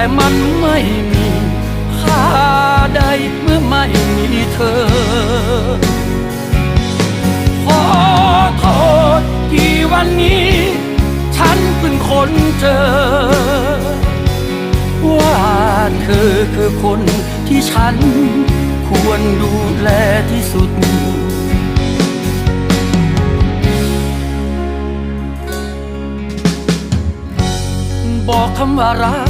แต่มันไม่มีค่าใดเมื่อไม่มีเธอ ขอโทษที่วันนี้ ฉันเพิ่งคนเจอ ว่าเธอคือคนที่ฉัน ควรดูแลที่สุดบอกคำว่ารัก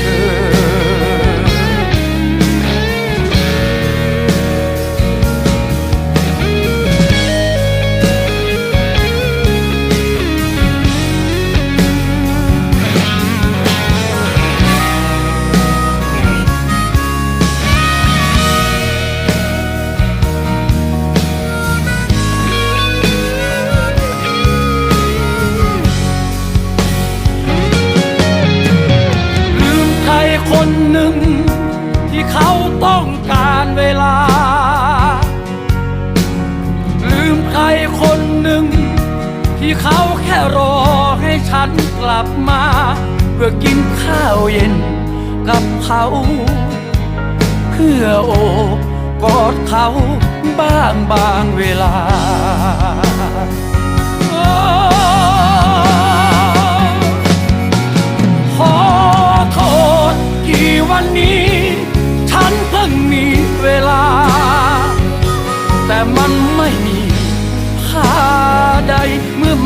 เวลา ลืมใครคนหนึ่ง ที่เขาแค่รอให้ฉันกลับมา เพื่อกินข้าวเย็นกับเขา เพื่อโอบกอดเขาบ้างบางเวลา